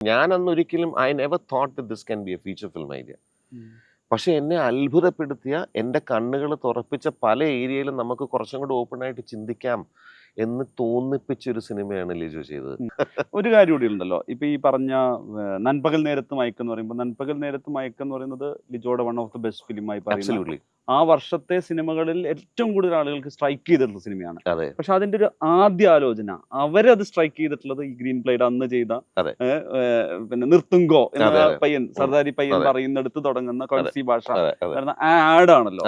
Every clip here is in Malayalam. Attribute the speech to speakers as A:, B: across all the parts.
A: ഞാൻ ഒരിക്കലും I never thought this can be a feature film idea പക്ഷെ എന്നെ അത്ഭുതപ്പെടുത്തിയ എന്റെ കണ്ണുകൾ തുറപ്പിച്ച പല ഏരിയയിലും നമുക്ക് കുറച്ചും കൂടി ഓപ്പൺ ആയിട്ട് ചിന്തിക്കാം. എന്ന് തോന്നിപ്പിച്ച ഒരു സിനിമയാണ് ലിജു ചെയ്തത്.
B: ഒരു കാര്യം കൂടി ഉണ്ടല്ലോ. ഇപ്പൊ ഈ പറഞ്ഞ നൻപകൽ നേരത്ത് മയക്കം എന്ന് പറയുമ്പോൾ നൻപകൽ നേരത്ത് മയക്കം എന്ന് പറയുന്നത് ലിജോയുടെ വൺ ഓഫ് ദി ബെസ്റ്റ് ഫിലിമായി പറയുന്നത് ആ വർഷത്തെ സിനിമകളിൽ ഏറ്റവും കൂടുതൽ ആളുകൾക്ക് സ്ട്രൈക്ക് ചെയ്തിട്ടുള്ള സിനിമയാണ്. പക്ഷെ അതിന്റെ ഒരു ആദ്യ ആലോചന അവരത് സ്ട്രൈക്ക് ചെയ്തിട്ടുള്ളത് ഈ ഗ്രീൻ പ്ലേഡ് അന്ന് ചെയ്ത പിന്നെ നിർത്തുങ്കോ എന്ന. പയ്യൻ സർദാരി പയ്യൻ. പറയുന്നിടത്ത് തുടങ്ങുന്ന കൊൽസി ഭാഷ ആഡ് ആണല്ലോ.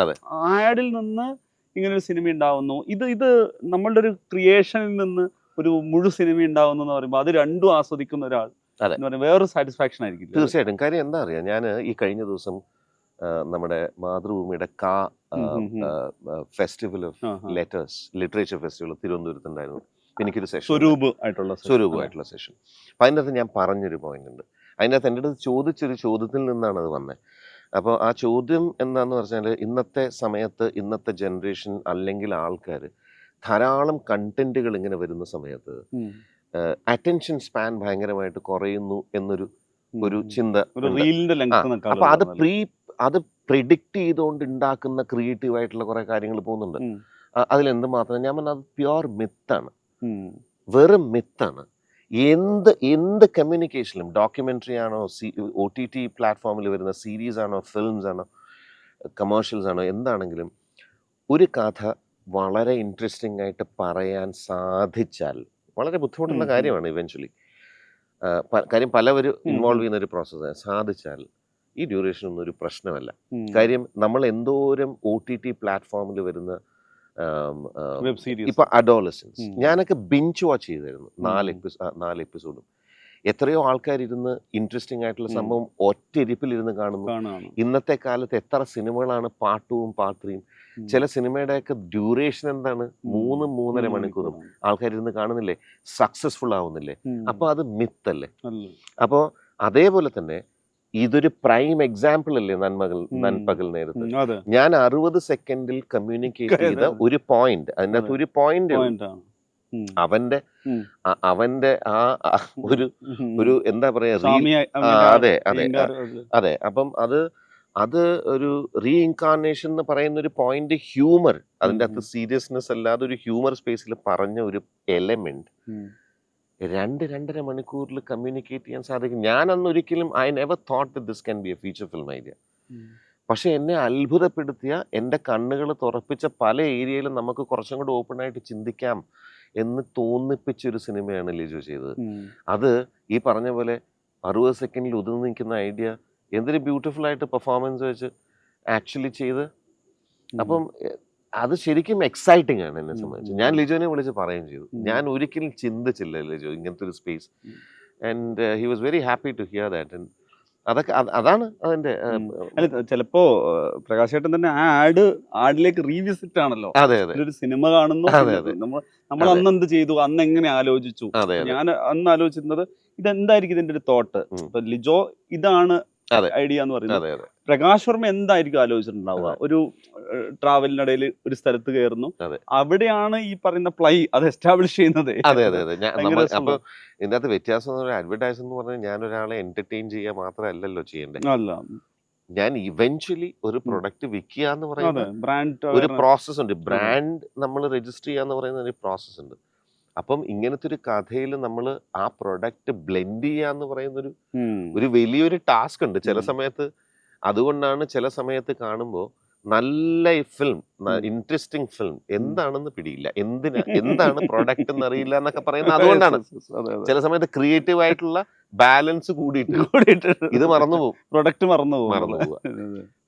B: ആഡിൽ നിന്ന് ഇങ്ങനെ ഒരു സിനിമ ഉണ്ടാവുന്നു. ഇത് ഇത് നമ്മളുടെ ഒരു ക്രിയേഷനിൽ നിന്ന് ഒരു മുഴു സിനിമ ഉണ്ടാവുന്നു എന്ന് പറയുമ്പോൾ അത് രണ്ടും ആസ്വദിക്കുന്ന ഒരാൾ എന്ന് പറയുമ്പോൾ വേറൊരു സാറ്റിസ്ഫാക്ഷൻ ആയിരിക്കും
A: തീർച്ചയായിട്ടും. കാര്യം എന്താ അറിയാം? ഞാൻ ഈ കഴിഞ്ഞ ദിവസം നമ്മുടെ മാതൃഭൂമിയുടെ കാ. Festival of. Letters literature festival തിരുവനന്തപുരത്ത് ഉണ്ടായിരുന്നു എനിക്കൊരു സെഷൻ
B: സ്വരൂപ് ആയിട്ടുള്ള സെഷൻ.
A: സ്വരൂപമായിട്ടുള്ള സെഷൻ അപ്പം അതിന്റെ അകത്ത് ഞാൻ പറഞ്ഞൊരു പോയിന്റ് ഉണ്ട്. അതിന്റെ അകത്ത് എന്റെ അടുത്ത് ചോദിച്ചൊരു ചോദ്യത്തിൽ നിന്നാണ് അത് വന്നത് അപ്പോൾ ആ ചോദ്യം എന്താണെന്ന് പറഞ്ഞാൽ ഇന്നത്തെ സമയത്ത് ഇന്നത്തെ ജനറേഷൻ അല്ലെങ്കിൽ ആൾക്കാർ ധാരാളം കണ്ടന്റുകൾ ഇങ്ങനെ വരുന്ന സമയത്ത് അറ്റൻഷൻ സ്പാൻ ഭയങ്കരമായിട്ട് കുറയുന്നു എന്നൊരു ഒരു ചിന്ത അപ്പൊ അത് പ്രീ അത് പ്രിഡിക്റ്റ് ചെയ്തുകൊണ്ട് ഉണ്ടാക്കുന്ന ക്രിയേറ്റീവ് ആയിട്ടുള്ള കുറെ കാര്യങ്ങൾ പോകുന്നുണ്ട്. അതിലെന്ത് മാത്രം ഞാൻ പറഞ്ഞത് അത് പ്യുവർ മിത്താണ് വെറും മിത്താണ് എന്ത് എന്ത് കമ്മ്യൂണിക്കേഷനിലും ഡോക്യുമെന്ററി ആണോ സി ഒ ടി ടി പ്ലാറ്റ്ഫോമിൽ വരുന്ന സീരീസ് ആണോ ഫിലിംസ് ആണോ കമേഴ്ഷ്യൽസ് ആണോ എന്താണെങ്കിലും ഒരു കഥ വളരെ ഇൻട്രസ്റ്റിംഗ് ആയിട്ട് പറയാൻ സാധിച്ചാൽ വളരെ ബുദ്ധിമുട്ടുള്ള. കാര്യമാണ് ഇവൻച്വലി കാര്യം പലവരും ഇൻവോൾവ് ചെയ്യുന്ന ഒരു പ്രോസസ്സാണ് സാധിച്ചാൽ ഈ ഡ്യൂറേഷൻ ഒന്നും ഒരു പ്രശ്നമല്ല. കാര്യം നമ്മൾ എന്തോരം ഒ ടി ടി പ്ലാറ്റ്ഫോമിൽ വരുന്ന
B: വെബ് സീരീസ്
A: ഇപ്പൊ അഡോളസൻസ് ഞാനൊക്കെ ബിഞ്ച് വാച്ച് ചെയ്തായിരുന്നു നാല് എപ്പിസോഡ് നാല് എപ്പിസോഡും എത്രയോ ആൾക്കാർ ഇരുന്ന് ഇൻട്രസ്റ്റിംഗ് ആയിട്ടുള്ള സംഭവം ഒറ്റ ഇരിപ്പിലിരുന്ന് കാണുന്നു ഇന്നത്തെ കാലത്ത് എത്ര സിനിമകളാണ് പാട്ടും പാത്രയും ചില സിനിമയുടെയൊക്കെ ഡ്യൂറേഷൻ എന്താണ്? മൂന്ന് മൂന്നര
B: മൂന്ന്
A: മണിക്കൂറും
B: ആൾക്കാരിരുന്ന്
A: ആൾക്കാർ ഇരുന്ന് കാണുന്നില്ലേ? സക്സസ്ഫുൾ ആവുന്നില്ലേ?
B: അപ്പോൾ
A: അപ്പൊ അത് മിത്തല്ലേ
B: അപ്പോ
A: അപ്പോൾ അതേപോലെ തന്നെ ഇതൊരു പ്രൈം എക്സാമ്പിൾ അല്ലേ നന്മകൾ
B: നന്മകൾ
A: നൻപകൽ നേരത്ത് ഞാൻ അറുപത് സെക്കൻഡിൽ കമ്മ്യൂണിക്കേറ്റ് ചെയ്ത ഒരു പോയിന്റ് അതിനകത്ത്
B: അതെ.
A: ഒരു പോയിന്റ്. അവന്റെ അവന്റെ ആ ഒരു ഒരു എന്താ പറയാ അതെ അതെ.
B: അത്.
A: അപ്പം അത് അത് ഒരു റീ ഇൻകാർണേഷൻ എന്ന് പറയുന്ന ഒരു പോയിന്റ് ഹ്യൂമർ അതിന്റെ അകത്ത് സീരിയസ്നെസ് അല്ലാതെ ഒരു ഹ്യൂമർ സ്പേസിൽ പറഞ്ഞ ഒരു എലമെന്റ്. രണ്ട് രണ്ടര മണിക്കൂറിൽ കമ്മ്യൂണിക്കേറ്റ് ചെയ്യാൻ സാധിക്കും. ഞാൻ അന്ന് ഒരിക്കലും I never thought this can be a feature film idea. പക്ഷെ എന്നെ അത്ഭുതപ്പെടുത്തിയ എന്റെ കണ്ണുകൾ തുറപ്പിച്ച പല ഏരിയയിലും നമുക്ക് കുറച്ചും കൂടി ഓപ്പൺ ആയിട്ട് ചിന്തിക്കാം എന്ന് തോന്നിപ്പിച്ച ഒരു സിനിമയാണ് ലിജു ചെയ്തത്. അത് ഈ പറഞ്ഞ പോലെ അറുപത് സെക്കൻഡിൽ ഒതുങ്ങി നിൽക്കുന്ന ഐഡിയ എന്തൊരു ബ്യൂട്ടിഫുൾ ആയിട്ട് പെർഫോമൻസ് വെച്ച് ആക്ച്വലി ചെയ്ത്. അപ്പം അത് ശരിക്കും എക്സൈറ്റിംഗ് ആണ് എന്നെ സംബന്ധിച്ച്. ഞാൻ ലിജോനെ വിളിച്ച് പറയുകയും ചെയ്തു. ഞാൻ ഒരിക്കലും ചിന്തിച്ചില്ല ലിജോ ഇങ്ങനത്തെ ഒരു space and he was very happy to hear that അതൊക്കെ അതാണ് അതിന്റെ ഏഹ്,
B: അല്ല ചിലപ്പോ പ്രകാശേട്ടൻ പ്രകാശ് ചേട്ടൻ തന്നെ ആ ആഡ് ആഡിലേക്ക് റീവിസിറ്റ് ആണല്ലോ.
A: അതെ അതെ.
B: ഒരു സിനിമ കാണുന്നു നമ്മൾ നമ്മൾ അന്ന് എന്ത് ചെയ്തു? അന്ന് എങ്ങനെ ആലോചിച്ചു ഞാൻ അന്ന് ആലോചിച്ചിരുന്നത് ഇതെന്തായിരിക്കും ഇതിന്റെ ഒരു തോട്ട് ലിജോ ഇതാണ് ഐഡിയ എന്ന് പറയുന്നത്. പ്രകാശ് വർമ്മ എന്തായിരിക്കും ആലോചിച്ചിട്ടുണ്ടാവുക. ഒരു ട്രാവലിനിടയിൽ ഒരു സ്ഥലത്ത് കയറുന്നു. അവിടെയാണ് ഈ പറയുന്ന പ്ലൈ അത് എസ്റ്റാബ്ലിഷ് ചെയ്യുന്നത്.
A: അതെ അതെ അതെ. അപ്പൊ ഇതിനകത്ത് വ്യത്യാസം അഡ്വർടൈസ് എന്ന് പറഞ്ഞാൽ ഞാൻ ഒരാളെ എന്റർടൈൻ ചെയ്യുക മാത്രമല്ലല്ലോ ചെയ്യേണ്ടത്
B: അല്ല.
A: ഞാൻ ഇവൻച്വലി ഒരു. പ്രൊഡക്റ്റ് വിൽക്കുക എന്ന് പറയുന്നത്
B: ബ്രാൻഡ്
A: ഒരു പ്രോസസ് ഉണ്ട്. ബ്രാൻഡ് നമ്മൾ രജിസ്റ്റർ ചെയ്യുക എന്ന് പറയുന്ന ഒരു പ്രോസസ് ഉണ്ട്. അപ്പം ഇങ്ങനത്തെ ഒരു കഥയിൽ നമ്മൾ ആ പ്രൊഡക്റ്റ് ബ്ലെൻഡ് ചെയ്യുക എന്ന് പറയുന്ന ഒരു ഒരു വലിയൊരു ടാസ്ക് ഉണ്ട്. ചില. സമയത്ത് അതുകൊണ്ടാണ് ചില സമയത്ത് കാണുമ്പോൾ നല്ല ഫിലിം ഇൻട്രസ്റ്റിംഗ് ഫിലിം എന്താണെന്ന് പിടിയില്ല. എന്തിനാ എന്താണ് പ്രൊഡക്റ്റ് എന്ന് അറിയില്ല എന്നൊക്കെ പറയുന്നത് അതുകൊണ്ടാണ്. ചില സമയത്ത് ക്രിയേറ്റീവ് ആയിട്ടുള്ള ബാലൻസ് കൂടിയിട്ട് കൂടിയിട്ട് ഇത് മറന്നുപോകും
B: പ്രൊഡക്റ്റ് മറന്നുപോകും
A: മറന്നുപോകുക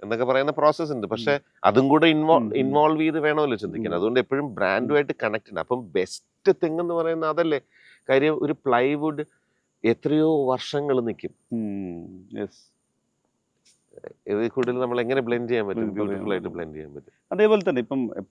A: എന്നൊക്കെ പറയുന്ന പ്രോസസ് ഉണ്ട്. പക്ഷെ അതും കൂടെ ഇൻവോൾവ്. ഇൻവോൾവ് ചെയ്ത് വേണമല്ലോ ചിന്തിക്കാൻ. അതുകൊണ്ട് എപ്പോഴും ബ്രാൻഡുമായിട്ട് കണക്ട് ഉണ്ട്. അപ്പം ബെസ്റ്റ് തിങ് എന്ന് പറയുന്ന അതല്ലേ? കാര്യം ഒരു പ്ലൈവുഡ് എത്രയോ വർഷങ്ങൾ നിൽക്കും ഇതിൽ കൂടുതൽ നമ്മൾ എങ്ങനെ ബ്ലെൻഡ് ചെയ്യാൻ പറ്റും? ബ്യൂട്ടിഫുൾ ആയിട്ട് ബ്ലെൻഡ് ചെയ്യാൻ പറ്റും.
B: അതേപോലെ തന്നെ ഇപ്പം